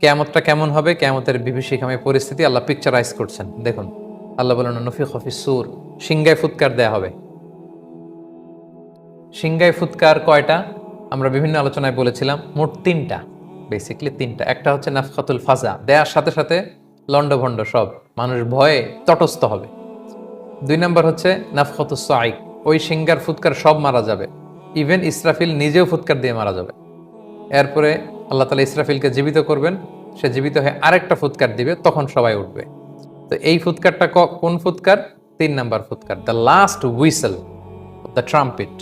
কেয়ামতটা কেমন হবে? কেয়ামতের বিভীষিকাময় পরিস্থিতি আল্লাহ পিকচারাইজ করছেন। দেখুন, আল্লাহ বলেন নফি খফি সুর। সিংগায় ফুৎকার দেয়া হবে। সিংগায় ফুৎকার কয়টা? আমরা বিভিন্ন আলোচনায় বলেছিলাম, মোট তিনটা বেসিকলি তিনটা। একটা হচ্ছে নাফখাতুল ফাজা, দেয়ার সাথে সাথে লন্ডভন্ড সব। মানুষ ভয়ে তটস্থ হবে। দুই নম্বর হচ্ছে নাফখাতুল সাইক ওই সিঙ্গার ফুৎকার সব মারা যাবে। ইভেন ইসরাফিল নিজেও ফুৎকার দিয়ে মারা যাবে। এরপরে আল্লাহ তালা ইসরাফিলকে জীবিত করবেন, সে জীবিত হয়ে আরেকটা ফুৎকার দিবে, তখন সবাই উঠবে। তো এই ফুৎকারটা কোন ফুৎকার? তিন নাম্বার ফুৎকার the last whistle the trumpet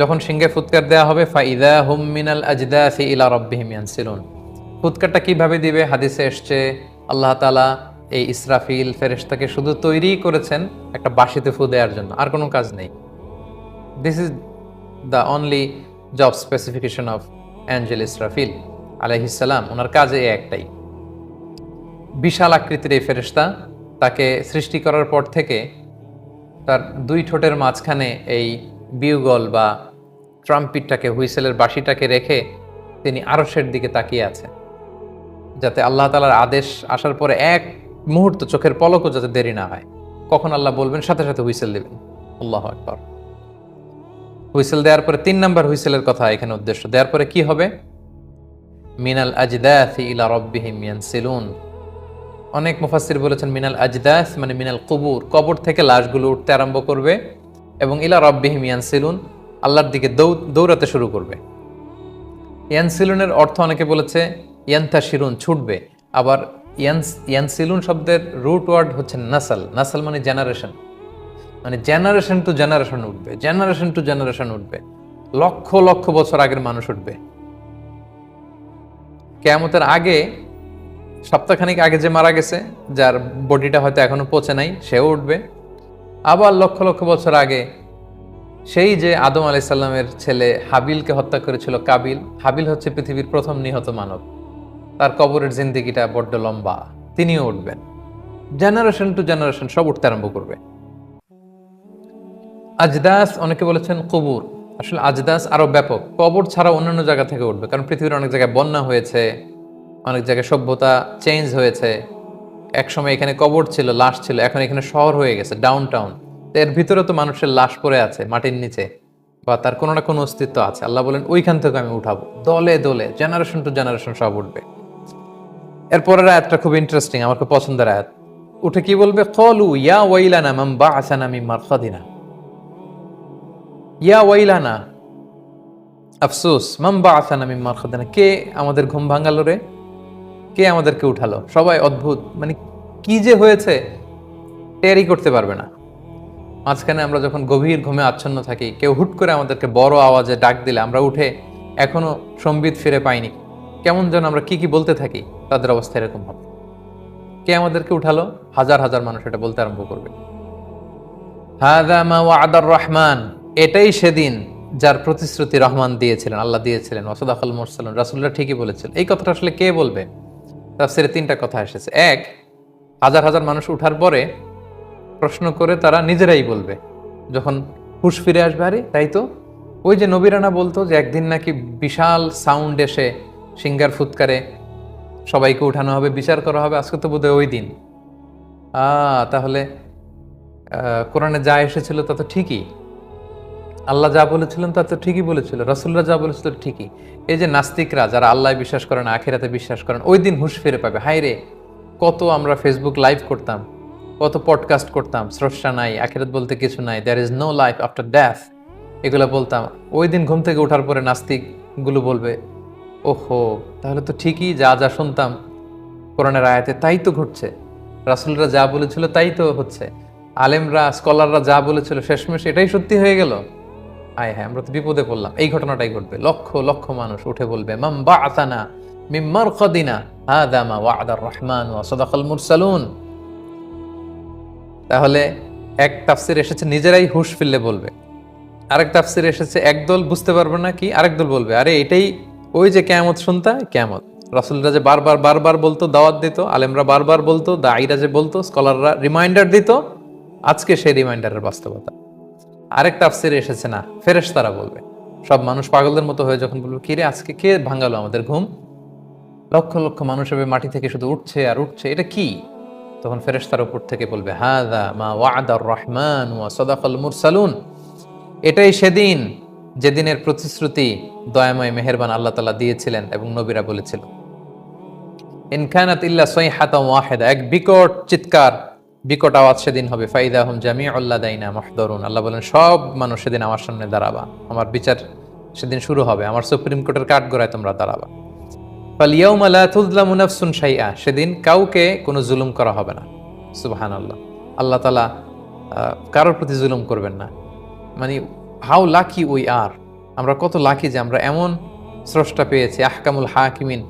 যখন সিংহে ফুৎকার দেওয়া হবে, ফাইদা হুম মিনাল আজদাসি ইলা রব্বিহিম ইয়ানসিলুন ফুৎকারটা কীভাবে দিবে? হাদিসে এসছে, আল্লাহ তালা এই ইসরাফিল ফেরেশতাকে শুধু তৈরি করেছেন একটা বাঁশিতে ফু দেওয়ার জন্য, আর কোনো কাজ নেই। This is the only job specification of angel Israfil আলাইহিসাল্লাম ওনার কাজে একটাই। বিশাল আকৃতির এই ফেরেশতা, তাকে সৃষ্টি করার পর থেকে তার দুই ঠোঁটের মাঝখানে এই বিউগল বা ট্রাম্পিটটাকে, হুইসেলের বাঁশিটাকে রেখে তিনি আরসের দিকে তাকিয়ে আছেন, যাতে আল্লাহ তালার আদেশ আসার পরে এক মুহূর্ত চোখের পলকও যাতে দেরি না হয়। কখন আল্লাহ বলবেন, সাথে সাথে হুইসেল দেবেন। আল্লাহ আকবর। হুইসেল দেওয়ার পরে তিন নম্বর হুইসেলের কথা এখানে উদ্দেশ্য। দেওয়ার পরে কি হবে? মিনাল আজদাথি ইলা রব্বিহিম ইয়ানসিলুন। অনেক মুফাসসির বলেছেন মিনাল আজদাস মানে মিনাল কবুর, কবর থেকে লাশগুলো উঠতে আরম্ভ করবে এবং ইলা রব্বিহিম ইয়ানসিলুন আল্লাহর দিকে দৌড়াতে শুরু করবে। ইয়ানসিলুনের অর্থ অনেকে বলেছে ইয়ান্তা শিরুন ছুটবে। আবার ইয়ানস, ইয়ানসিলুন শব্দের রুট ওয়ার্ড হচ্ছে নাসাল। নাসাল মানে জেনারেশন মানে জেনারেশন টু জেনারেশন উঠবে জেনারেশন টু জেনারেশন উঠবে, লক্ষ লক্ষ বছর আগের মানুষ উঠবে। কেয়ামতের আগে, সপ্তাহখানিক আগে যে মারা গেছে, যার বডিটা হয়তো এখনও পচে নাই, সেও উঠবে। আবার লক্ষ লক্ষ বছর আগে, সেই যে আদম আলাইসাল্লামের ছেলে হাবিলকে হত্যা করেছিল কাবিল, হাবিল হচ্ছে পৃথিবীর প্রথম নিহত মানব। তার কবরের জিন্দিগিটা বড্ড লম্বা, তিনিও উঠবেন। জেনারেশন টু জেনারেশন সব উঠতে আরম্ভ করবে। আজদাস অনেকে বলেছেন কবুর। আসলে আজদাস আরও ব্যাপক। কবর ছাড়া অন্যান্য জায়গা থেকে উঠবে। কারণ পৃথিবীর অনেক জায়গায় বন্যা হয়েছে, অনেক জায়গায় সভ্যতা চেঞ্জ হয়েছে। একসময় এখানে কবর ছিল, লাশ ছিল, এখন এখানে শহর হয়ে গেছে ডাউন টাউন এর ভিতরে তো মানুষের লাশ পড়ে আছে, মাটির নিচে। বা তার কোনো না কোনো অস্তিত্ব আছে। আল্লাহ বলেন, ওইখান থেকে আমি উঠাবো। দলে দলে জেনারেশন টু জেনারেশন সব উঠবে। এরপরের আয়াতটা খুব ইন্টারেস্টিং আমার খুব পছন্দের আয়াত। উঠে কি বলবে? কলু ইয়া ওয়াইলানা মাম বাআসানা মিন মারখাদিনা ইয়া ওয়াইলানা, আফসোস, মাম বাআসানা মিন মারখাদিনা, কে আমাদের ঘুম ভাঙালো রে? কে আমাদেরকে উঠালো? সবাই অদ্ভুত মানে কি যে হয়েছে, টেরই করতে পারবে না। মাঝখানে আমরা যখন গভীর ঘুমে আচ্ছন্ন থাকি, কেউ হুট করে আমাদেরকে বড় আওয়াজে ডাক দিলে আমরা উঠে এখনও সম্বিত ফিরে পাইনি। কেমন যেন আমরা কি কি বলতে থাকি, তাদের অবস্থা এরকম হবে। কে আমাদেরকে উঠালো? হাজার হাজার মানুষ এটা বলতে আরম্ভ করবে। হাদা ওয়াদার রহমান এটাই সেদিন যার প্রতিশ্রুতি রহমান দিয়েছিলেন, আল্লাহ দিয়েছিলেন। ওসদাফল মোরসালন রাসুল্লাহ ঠিকই বলেছিলেন এই কথাটা আসলে কে বলবে? তাফসিরে তিনটা কথা এসেছে। এক, হাজার হাজার মানুষ উঠার পরে প্রশ্ন করে তারা নিজেরাই বলবে। যখন হুশ ফিরে আসবে, আরে, তাই তো? ওই যে নবীরানা বলতো যে একদিন নাকি বিশাল সাউন্ড এসে সিঙ্গার ফুৎকারে সবাইকে উঠানো হবে, বিচার করা হবে, আজকে তো বোধহয় ওই দিন। আ তাহলে কোরআনে যা এসেছিল তা তো ঠিকই। আল্লাহ যা বলেছিলেন তা তো ঠিকই বলেছিল রসুল্লাহ যা বলেছিল ঠিকই। এই যে নাস্তিকরা যারা আল্লাহ বিশ্বাস করেন, আখেরাতে বিশ্বাস করেন, ওই দিন হুঁশ ফিরে পাবে। হাই রে, কত আমরা ফেসবুক লাইভ করতাম, কত পডকাস্ট করতাম, স্রষ্টা নাই, আখেরাত বলতে কিছু নাই there is no life after death এগুলো বলতাম। ওই দিন ঘুম থেকে ওঠার পরে নাস্তিকগুলো বলবে, ওহো, তাহলে তো ঠিকই, যা যা শুনতাম কোরআনের আয়াতে তাই তো ঘটছে। রাসুলরা যা বলেছিল তাই তো হচ্ছে। আলেমরা স্কলাররা যা বলেছিল, শেষমেশ এটাই সত্যি হয়ে গেল। আয় হ্যাঁ আমরা তো বিপদে পড়লাম। এই ঘটনাটাই ঘটবে। লক্ষ লক্ষ মানুষ উঠে বলবে মাম বা আতানা মিম্মার কদিনা হাদা মা ওয়াদার রহমান ওয়া সাদাকাল মুরসালুন। তাহলে এক তাফসির এসেছে, নিজেরাই হুশ ফিরলে বলবে। আরেক তাফসির এসেছে, একদল বুঝতে পারবে না কি, আরেক দল বলবে, আরে, এটাই ওই যে কেয়ামত শুনতা, কেয়ামত। রাসুলরা যে বারবার বারবার বলতো, দাওয়াত দিত, আলেমরা বারবার বলতো দায়ীরা যে বলতো, স্কলাররা রিমাইন্ডার দিত, আজকে সেই রিমাইন্ডারের বাস্তবতা। আরেক তাফসিরে এসেছে না ফেরেশ তারা বলবে। সব মানুষ পাগলদের মতো হয়ে যখন বলবে, কিরে, আজকে কে ভাঙালো আমাদের ঘুম? লক্ষ লক্ষ মানুষ হবে মাটি থেকে শুধু উঠছে আর উঠছে, এটা কি? তখন ফেরেশতার উপর থেকে বলবে হাদা মা ওয়াদার রহমান ওয়া সদাকাল মুরসালুন। এটাই সেদিন যেদিনের প্রতিশ্রুতি দয়াময় মেহেরবান আল্লাহ তালা দিয়েছিলেন এবং নবীরা বলেছিল। ইনখানাত ইল্লা সৈহাতা ওয়াহেদা, এক বিকট চিৎকার বিকট আওয়াজ সেদিন হবে। ফাইদা হুম জামি আল্লাহ দাইনা মহদরুন। আল্লাহ বলেন সব মানুষ সেদিন আমার সামনে দাঁড়াবা। আমার বিচার সেদিন শুরু হবে। আমার সুপ্রিম কোর্টের কাঠগড়ায় তোমরা দাঁড়াবা। সেদিন কাউকে কোনো জুলুম করা হবে না। সুবহানাল্লাহ। আল্লাহ তাআলা আহ, কারোর প্রতি জুলুম করবেন না। মানে হাউ লাকি উই আর। আমরা কত লাকি যে আমরা এমন স্রষ্টা পেয়েছি আহকামুল হাকিমিন।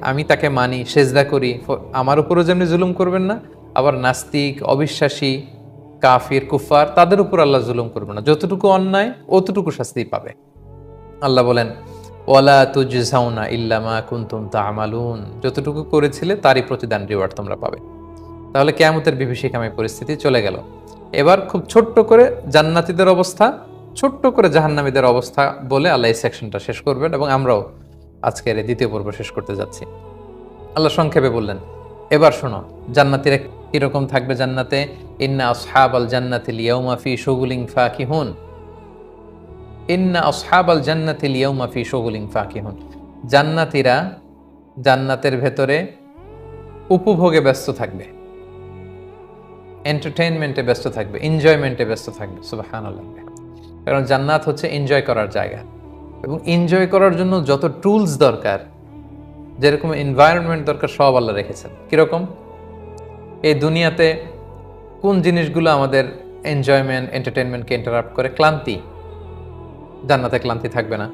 আমি তাকে মানি সেজদা করি আমার উপরও যেমনি জুলুম করবেন না আবার নাস্তিক, অবিশ্বাসী, কাফির কুফার তাদের উপর আল্লাহ জুলুম করবে না। যতটুকু অন্যায়, অতটুকু শাস্তি পাবে। আল্লাহ বলেন, ওয়ালা তুজসাউনা ইল্লামা কুনতুম তা'মালুন। যতটুকু করেছিলে, তারই প্রতিদান রিওয়ার্ড তোমরা পাবে। তাহলে কিয়ামতের বিভীষিকাময় পরিস্থিতি চলে গেল। এবার খুব ছোট্ট করে জান্নাতীদের অবস্থা, ছোট্ট করে জাহান্নামীদের অবস্থা বলে আল্লাহ এই সেকশনটা শেষ করবেন এবং আমরাও আজকের দ্বিতীয় পর্ব শেষ করতে যাচ্ছি। আল্লাহ সংক্ষেপে বললেন, এবার শোনো, জান্নাতীরা কীরকম থাকবে জান্নাতে, ইন্না আসহাবাল জান্নাতিল ইয়াউমা ফি শুগুলিং ফাকিহুন। ইন্না আসহাবাল জান্নাতিল ইয়াউমা ফি শুগুলিং ফাকিহুন। জান্নাতীরা জান্নাতের ভেতরে উপভোগে ব্যস্ত থাকবে এন্টারটেইনমেন্টে ব্যস্ত থাকবে এনজয়মেন্টে ব্যস্ত থাকবে, সুবহানাল্লাহ। কারণ জান্নাত হচ্ছে এনজয় করার জায়গা এবং এনজয় করার জন্য যত টুলস দরকার, যেরকম এনভায়রনমেন্ট দরকার সব আল্লাহ রেখেছেন। কীরকম? এই দুনিয়াতে কোন জিনিসগুলো আমাদের এনজয়মেন্ট এন্টারটেনমেন্টকে ইন্টারাপ্ট করে? ক্লান্তি। জান্নাতে ক্লান্তি থাকবে না।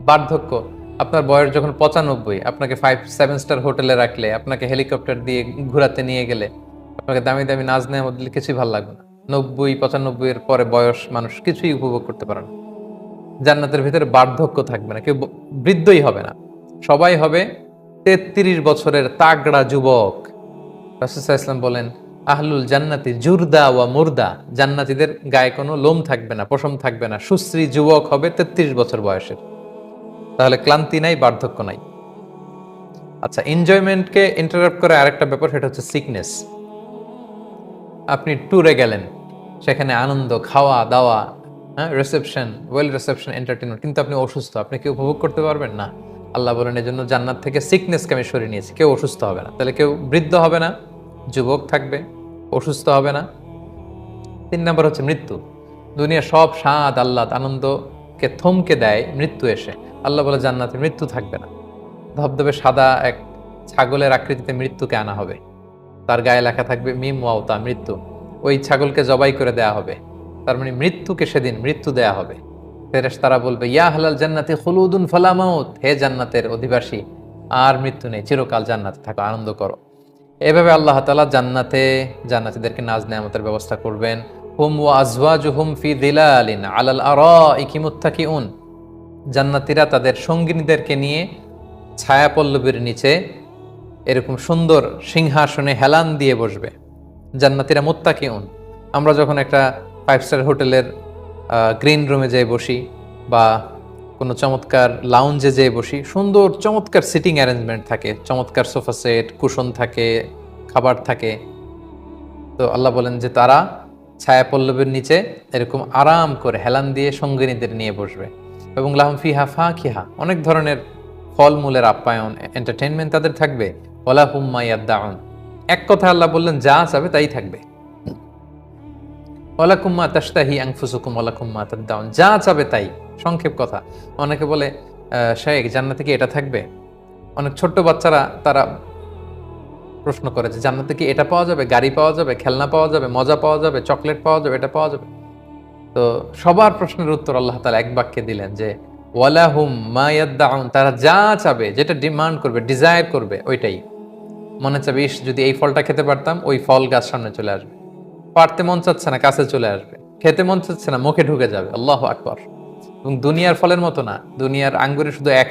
বার্ধক্য। আপনার বয়স যখন পঁচানব্বই, আপনাকে ফাইভ সেভেন স্টার হোটেলে রাখলে, আপনাকে হেলিকপ্টার দিয়ে ঘোরাতে নিয়ে গেলে, আপনাকে দামি দামি নাচ নেওয়া দিলে কিছুই ভালো লাগবে না। নব্বই পঁচানব্বইয়ের পরে বয়স মানুষ কিছুই উপভোগ করতে পারে না। জান্নাতের ভিতরে বার্ধক্য থাকবে না। কেউ বৃদ্ধই হবে না। সবাই হবে তেত্রিশ বছরের তাগড়া যুবক। রাসুসাহ ইসলাম বলেন, আহলুল জান্নাতি জুরদা ওয়া মুর্দা। জান্নাতীদের গায়ে কোনো লোম থাকবে না, পশম থাকবে না। সুশ্রী যুবক হবে তেত্রিশ বছর বয়সের। তাহলে ক্লান্তি নাই, বার্ধক্য নাই। আচ্ছা এনজয়মেন্টকে ইন্টারাপ্ট করে আরেকটা ব্যাপার, সেটা হচ্ছে সিকনেস আপনি ট্যুরে গেলেন, সেখানে আনন্দ, খাওয়া, দাওয়া হ্যাঁ রিসেপশন ওয়েল রিসেপশন এন্টারটেনমেন্ট কিন্তু আপনি অসুস্থ, আপনি কি উপভোগ করতে পারবেন? না। আল্লাহ বলেন এই জন্য জান্নাত থেকে সিকনেসকে আমি সরিয়ে নিয়েছি, কেউ অসুস্থ হবে না। তাহলে কেউ বৃদ্ধ হবে না। যুবক থাকবে, অসুস্থ হবে না। তিন নম্বর হচ্ছে মৃত্যু। দুনিয়া সব স্বাদ আল্লাহ আনন্দকে থমকে দেয় মৃত্যু এসে। আল্লাহ বলে, জান্নাতে মৃত্যু থাকবে না। ধবধবে সাদা এক ছাগলের আকৃতিতে মৃত্যুকে আনা হবে। তার গায়ে লেখা থাকবে, মিম ওয়াউতা মৃত্যু। ওই ছাগলকে জবাই করে দেয়া হবে। তার মানে মৃত্যুকে সেদিন মৃত্যু দেয়া হবে। ফেরেশ তারা বলবে, ইয়া হালাল জান্নাতে খুলুদুন ফালামাউত হে জান্নাতের অধিবাসী, আর মৃত্যু নেই। চিরকাল জান্নাতে থাকো, আনন্দ করো। এভাবে আল্লাহ তাআলা জান্নাতে জান্নাতীদেরকে নাজ নেয়ামতের ব্যবস্থা করবেন। হুম ওয়া আজওয়াজুহুম ফি দিলা দিলালিন আলাল আরাইকি মুত্তাকিউন। জান্নাতীরা তাদের সঙ্গিনীদেরকে নিয়ে ছায়া পল্লবীর নিচে এরকম সুন্দর সিংহাসনে হেলান দিয়ে বসবে। জান্নাতিরা মোত্তাকিউন। আমরা যখন একটা ফাইভ স্টার হোটেলের গ্রিন রুমে যেয়ে বসি বা কোনো চমৎকার লাউঞ্জে যেয়ে বসি। সুন্দর, চমৎকার সিটিং অ্যারেঞ্জমেন্ট থাকে। চমৎকার সোফা সেট কুশন থাকে, খাবার থাকে। তো আল্লাহ বলেন যে তারা ছায়া পল্লবের নিচে এরকম আরাম করে হেলান দিয়ে সঙ্গিনীদের নিয়ে বসবে। এবং লাহম ফিহা ফা খিহা অনেক ধরনের ফলমূলের আপ্যায়ন এন্টারটেনমেন্ট তাদের থাকবে। ওলা হুম্মা ইয়াদ্দাউন। এক কথা আল্লাহ বললেন, যা চাবে তাই থাকবে। ওলাকুম্মা তাস্তাহি আংফুসুকুম ওলাকুম্মা তাদ্দাউন। যা চাবে তাই। সংক্ষেপ কথা। অনেকে বলে শেখ জান্নাতে কি এটা থাকবে? অনেক ছোট্ট বাচ্চারা তারা প্রশ্ন করে যে, জান্নাতে কি এটা পাওয়া যাবে? গাড়ি পাওয়া যাবে? খেলনা পাওয়া যাবে? মজা পাওয়া যাবে? চকলেট পাওয়া যাবে? এটা পাওয়া যাবে? তো সবার প্রশ্নের উত্তর আল্লাহ তালা এক বাক্যে দিলেন যে, ওয়ালাহুম মায়াদ্দাউন তারা যা চাবে, যেটা ডিমান্ড করবে, ডিজায়ার করবে, ওইটাই। মনে চাবে ইস যদি এই ফলটা খেতে পারতাম, ওই ফল গাছ সামনে চলে আসবে। পারতে মন চাচ্ছে না, কাছে চলে আসবে। খেতে মন চাচ্ছে না, মুখে ঢুকে যাবে। আল্লাহ আকবর। এবং দুনিয়ার ফলের মতো না, দুনিয়ার আঙ্গুরে শুধু এক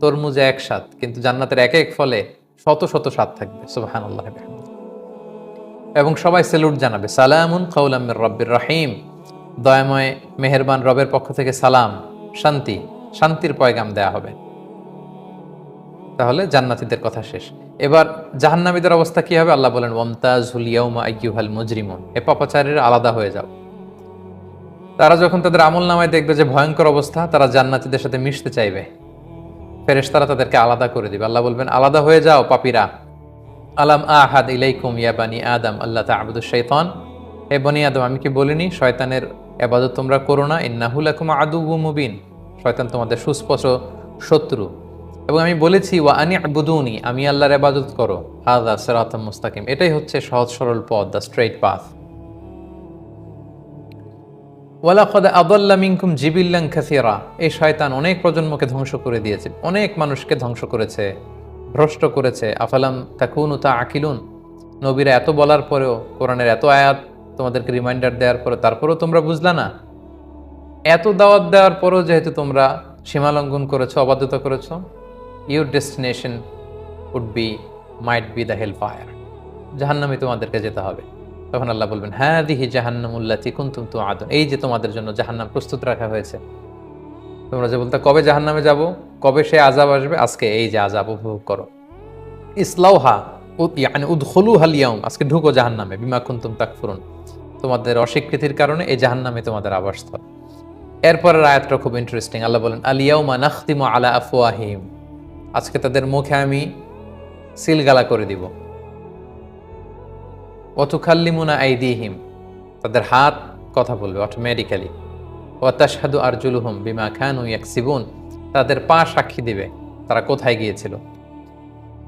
তরমুজে এক কিন্তু জান্নাতের এক এক ফলে শত শত স্বাদ থাকবে সুবাহান আল্লাহ এবং সবাই সেলুট জানাবে, সালামুন কৌলামের রব্বির রহিম। দয়াময়, মেহেরবান রবের পক্ষ থেকে সালাম, শান্তি, শান্তির পয়গাম দেয়া হবে। তাহলে জান্নাতীদের কথা শেষ। এবার জাহান্নামীদের অবস্থা কি হবে? আল্লাহ বলেন ওমতাজ হুলিয়াউমা আইয়ুহাল মুজরিমুন। এ পাপাচারীরা আলাদা হয়ে যাও। তারা যখন তাদের আমল নামায় দেখবে যে ভয়ঙ্কর অবস্থা, তারা জান্নাতীদের সাথে মিশতে চাইবে। ফেরেশতারা তাদেরকে আলাদা করে দিবে। আল্লাহ বলবেন, আলাদা হয়ে যাও পাপীরা। আলাম আহাদ ইলাইকুম ইয়া বানি আদম আল্লাহ তা'বুদু শাইতান হে বনি আদম, আমি কি বলিনি? শয়তানের ইবাদত তোমরা করো না। ইন্নাহু লাকুম আদুউম মুবিন। শয়তান তোমাদের সুস্পষ্ট শত্রু। এবং আমি বলেছি, ওয়া আনি আবুদুনি, আমি আল্লাহর এবাদত করো। হাদা সিরাতাম মুস্তাকিম। এটাই হচ্ছে সহজ সরল পথ, দ্য স্ট্রেইট পাথ। ওয়ালাকাদ আদাল্লা মিনকুম জিবিল্লান কাসীরা। এই শয়তান অনেক প্রজন্মকে ধ্বংস করে দিয়েছে। অনেক মানুষকে ধ্বংস করেছে, ভ্রষ্ট করেছে। আফালাম তাকুনু তা আকিলুন নবীরা এত বলার পরেও, কোরআনের এত আয়াত তোমাদেরকে রিমাইন্ডার দেওয়ার পরে, তারপরেও তোমরা বুঝলা না। এত দাওয়াত দেওয়ার পরেও যেহেতু তোমরা সীমালঙ্ঘন করেছ, অবাধ্যতা করেছ your destination would be might be the hell fire জাহান্নামে তোমাদেরকে যেতে হবে। তখন আল্লাহ বলবেন হ্যাঁ দিহি জাহান্নামুল্লাতি কুন্তুম তু আদন এই যে তোমাদের জন্য জাহান্নাম প্রস্তুত রাখা হয়েছে। তোমরা যে বলতে, কবে জাহান্নামে যাব? কবে সে আজাব আসবে? আজকে এই যে আজাব উপভোগ করো। ইসলাউহা মানে উদখলু হালিয়াউম আজকে ঢুকো জাহান্নামে, বিমা কুন্তুম তাকফুরুন। তোমাদের অস্বীকৃতির কারণে এই জাহান্নামে তোমাদের আবাসস্থল। এরপরের আয়াতটা খুব ইন্টারেস্টিং আল্লাহ বলেন আলিয়াউমা নাখতিমু আলা আফওয়াহিম আজকে তাদের মুখে আমি সিলগালা করে দিব। অতুখাল্লিমুনা আইদিহিম। তাদের হাত কথা বলবে অটোমেটিক্যালি ওয়াতাশহাদু আরজুলুহুম বিমা খানু ইয়াকসিবুন। তাদের পা সাক্ষী দিবে, তারা কোথায় গিয়েছিল?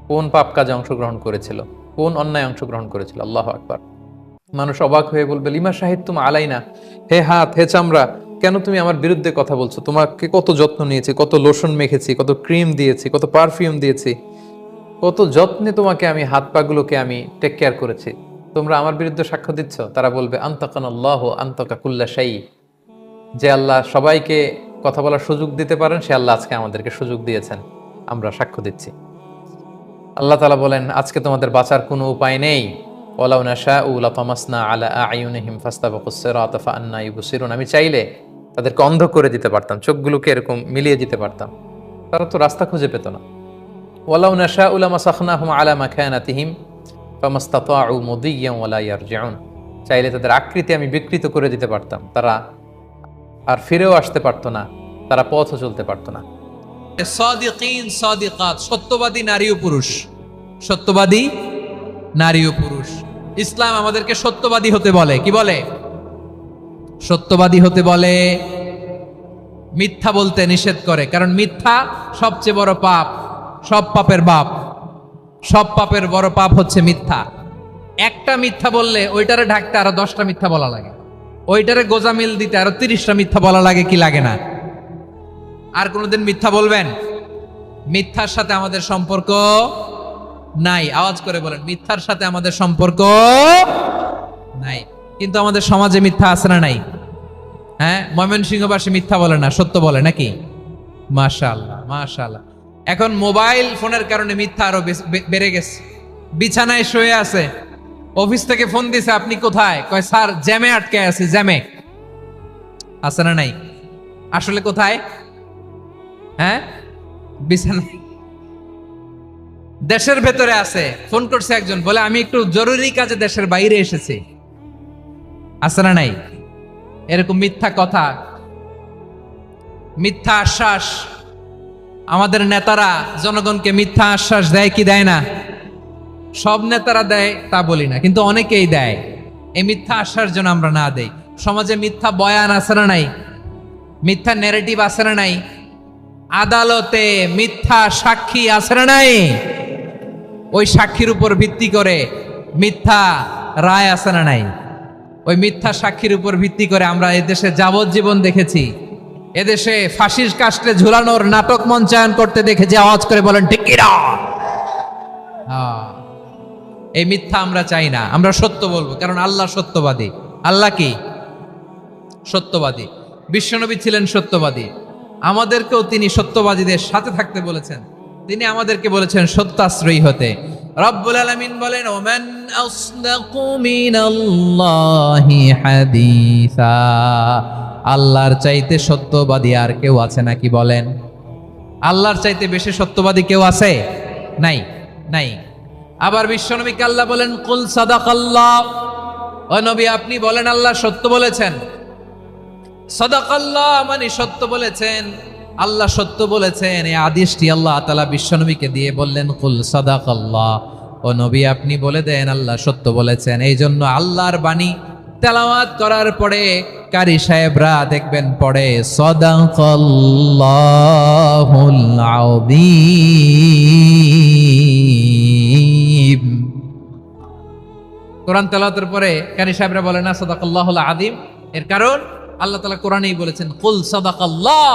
কোন পাপ কাজে অংশগ্রহণ করেছিল? কোন অন্যায় অংশগ্রহণ করেছিল? আল্লাহ আকবার। মানুষ অবাক হয়ে বলবে, লিমা সাহিদ তুমি আলাই না হে হাত, হে চামড়া, কেন তুমি আমার বিরুদ্ধে কথা বলছো? তোমাকে কত যত্ন নিয়েছি, কত লোশন মেখেছি, কত ক্রিম দিয়েছি, কত পারফিউম দিয়েছি। কত যত্নে তোমাকে আমি হাত পাগুলোকে আমি টেক কেয়ার করেছি। তোমরা আমার বিরুদ্ধে সাক্ষ্য দিচ্ছ। তারা বলবে আন্তকান আল্লাহ আন্তকা কুল্লা শাই। যে আল্লাহ সবাইকে কথা বলার সুযোগ দিতে পারেন, সে আল্লাহ আজকে আমাদেরকে সুযোগ দিয়েছেন। আমরা সাক্ষ্য দিচ্ছি। আল্লাহ তালা বলেন, আজকে তোমাদের বাঁচার কোনো উপায় নেই। আমি চাইলে তাদেরকে অন্ধ করে দিতে পারতাম, চোখগুলোকে এরকম মিলিয়ে দিতে পারতাম। তারা তো রাস্তা খুঁজে পেত না। ওয়ালাউ নাশা উলামা সাখনাহুম আলা মাখানাতিহিম চাইলে তাদের আকৃতি আমি বিকৃত করে দিতে পারতাম। তারা আর ফিরেও আসতে পারতো না। তারা পথও চলতে পারতো না। সত্যবাদী নারী ও পুরুষ। সত্যবাদী নারী ও পুরুষ। ইসলাম আমাদেরকে সত্যবাদী হতে বলে। কি বলে? সত্যবাদী হতে বলে, মিথ্যা বলতে নিষেধ করে। কারণ মিথ্যা সবচেয়ে বড় পাপ, সব পাপের বাপ। সব পাপের বড় পাপ হচ্ছে মিথ্যা। একটা মিথ্যা বললে ওইটারে ঢাকতে আরও দশটা মিথ্যা বলা লাগে। ওইটারে গোজামিল দিতে আরও তিরিশটা মিথ্যা বলা লাগে কি লাগে না? আর কোনোদিন মিথ্যা বলবেন? মিথ্যার সাথে আমাদের সম্পর্ক নাই। আওয়াজ করে বলেন, মিথ্যার সাথে আমাদের সম্পর্ক নাই। কিন্তু আমাদের সমাজে মিথ্যা আছে না নাই? হ্যাঁ? ময়মনসিংহবাসী মিথ্যা বলে না, সত্য বলে নাকি? মাশাআল্লাহ মাশাআল্লাহ। এখন মোবাইল ফোনের কারণে মিথ্যা আরও বেড়ে গেছে। বিছানায় শুয়ে আছে। অফিস থেকে ফোন দিছে, আপনি কোথায়? কয়, স্যার, জ্যামে আটকে আছে, জ্যামে। আছে না নাই? আসলে কোথায়? হ্যাঁ? বিছানায় দেশের ভেতরে আছে। ফোন করছে একজন, বলে, আমি একটু জরুরি কাজে দেশের বাইরে এসেছি। আছে না নাই? এরকম মিথ্যা কথা। মিথ্যা আশ্বাস। আমাদের নেতারা জনগণকে মিথ্যা আশ্বাস দেয় কি দেয় না? সব নেতারা দেয় তা বলি না, কিন্তু অনেকেই দেয়। এই মিথ্যা আশ্বাস যেন আমরা না দেই। সমাজে মিথ্যা বয়ান আছে না নাই? মিথ্যা নেরেটিভ আছে না নাই? আদালতে মিথ্যা সাক্ষী আছে না নাই? ওই সাক্ষীর উপর ভিত্তি করে মিথ্যা রায় আছে না নাই? ওই মিথ্যা সাক্ষীর উপর ভিত্তি করে আমরা এদেশে যাবজ্জীবন দেখেছি। এদেশে ফাঁসির কাস্টে ঝুলানোর নাটক মঞ্চায়ন করতে দেখেছি আওয়াজ করে বলেন কিনা? হ্যাঁ। এই মিথ্যা আমরা চাই না। আমরা সত্য বলব, কারণ আল্লাহ সত্যবাদী। আল্লাহ কি? সত্যবাদী। বিশ্বনবী ছিলেন সত্যবাদী। আমাদেরকেও তিনি সত্যবাদীদের সাথে থাকতে বলেছেন। তিনি আমাদেরকে বলেছেন, সত্যাশ্রয়ী হতে। রব্বুল আলামিন বলেন, ওমান আসদাকু হাদিসা। আল্লাহর চাইতে সত্যবাদী আর কেউ আছে নাকি বলেন? আল্লাহর চাইতে বেশি সত্যবাদী কেউ আছে? নাই নাই। আবার বিশ্বনবীকে আল্লাহ বলেন, কুল সাদাকাল্লাহ। ও নবী, আপনি বলেন, আল্লাহ সত্য বলেছেন। সদাকাল্লাহ মানে সত্য বলেছেন। আল্লাহ সত্য বলেছেন। এই আদেশটি আল্লাহ তালা বিশ্বনবীকে দিয়ে বললেন, কুল সদাকাল্লাহ। ও নবী, আপনি বলে দেন, আল্লাহ সত্য বলেছেন। এই জন্য আল্লাহর বাণী তেলাওয়াত করার পরে কারি সাহেবরা দেখবেন পড়ে সদাকাল্লাহুল কোরআন তেলাওয়াতের পরে কারি সাহেবরা বলে, না, সদাকাল্লাহুল আদিম এর কারণ আল্লাহ তালা কোরআনেই বলেছেন, কুল সদাকাল্লাহ।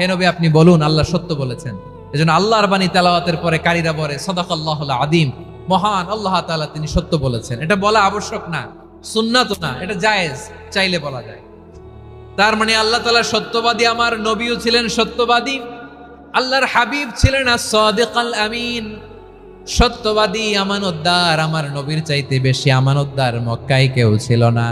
হে নবী, আপনি বলুন, আল্লাহ সত্য বলেছেন। এজন্য আল্লাহর বাণী তেলাওয়াতের পরে কারিরা বলে, সদাকাল্লাহুল আদিম মহান আল্লাহ তাআলা তিনি সত্য বলেছেন। এটা বলা আবশ্যক না। সুন্নাত না, এটা জায়েজ, চাইলে বলা যায়। তার মানে আল্লাহ তাআলা সত্যবাদী আমার নবীও ছিলেন সত্যবাদী, আল্লাহর হাবিব ছিলেন সাদিকাল আমিন। সত্যবাদী আমানতদার আমার নবীর চাইতে বেশি আমানতদার মক্কায় কেউ ছিল না।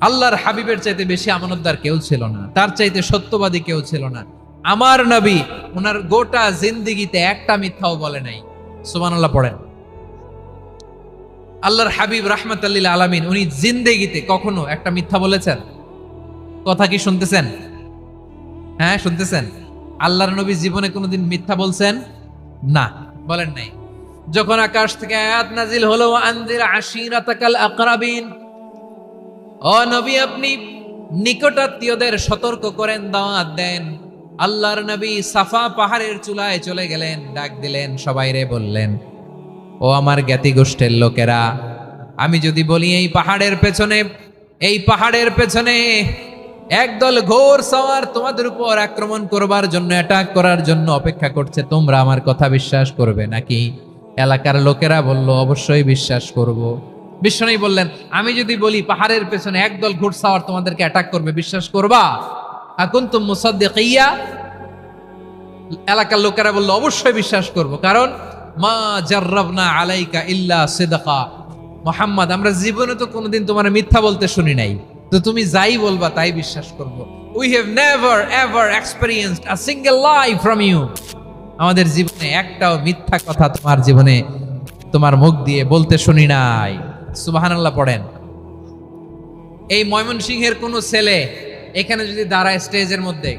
আল্লাহর হাবিবের চাইতে বেশি আমানতদার কেউ ছিল না, তার চাইতে সত্যবাদী কেউ ছিল না। আমার নবী ওনার গোটা জিন্দিগিতে একটা মিথ্যাও বলে নাই। সুবহানাল্লাহ, পড়েন। আল্লাহর হাবিব রাহমাতাল্লিল আলামিন, উনি জিন্দেগিতে কখনো একটা মিথ্যা বলেছেন? কথা কি শুনতেছেন? হ্যাঁ শুনতেছেন? আল্লাহর নবী জীবনে কোনোদিন মিথ্যা বলছেন? না, বলেন নাই। যখন আকাশ থেকে আয়াত নাজিল হলো আনজির আশিরাতাকাল আকরাবিন, ও নবী, আপনি নিকটাত্মীয়দের সতর্ক করেন, দাওয়াত দেন। আল্লাহর নবী সাফা পাহাড়ের চুলায় চলে গেলেন, ডাক দিলেন, সবাই রে বললেন। ও আমার জ্ঞাতি গোষ্ঠের লোকেরা, আমি যদি বলি এই পাহাড়ের পেছনে, এই পাহাড়ের পেছনে একদল ঘোর সওয়ার তোমাদের উপর আক্রমণ করবার জন্য অ্যাটাক করার জন্য অপেক্ষা করছে, তোমরা আমার কথা বিশ্বাস করবে নাকি? এলাকার লোকেরা বলল, অবশ্যই বিশ্বাস করব। বিশ্বনবী বললেন, আমি যদি বলি পাহাড়ের পেছনে একদল ঘোড়সাওয়ার তোমাদেরকে অ্যাটাক করবে, বিশ্বাস করবা? এখন তো মুসাদ্দিকিয়া? এলাকার লোকেরা বলল, অবশ্যই বিশ্বাস করব, কারণ মা জার্রাবনা আলাইকা ইল্লা সিদকা। মোহাম্মদ, আমরা জীবনে তো কোনোদিন তোমার মিথ্যা বলতে শুনি নাই। তো তুমি যাই বলবা তাই বিশ্বাস করব। We have never ever experienced a single lie from you আমাদের জীবনে একটাও মিথ্যা কথা তোমার জীবনে তোমার মুখ দিয়ে বলতে শুনি নাই। সুবহানাল্লাহ পড়েন। এই ময়মনসিংহের কোনো ছেলে এখানে যদি দাঁড়ায় স্টেজের মধ্যে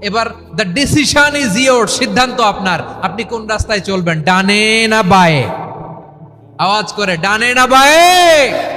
এবার দ্য ডিসিশন ইজ ইয়োর সিদ্ধান্ত আপনার। আপনি কোন রাস্তায় চলবেন? ডানে না বায়ে? আওয়াজ করে, ডানে না বায়ে?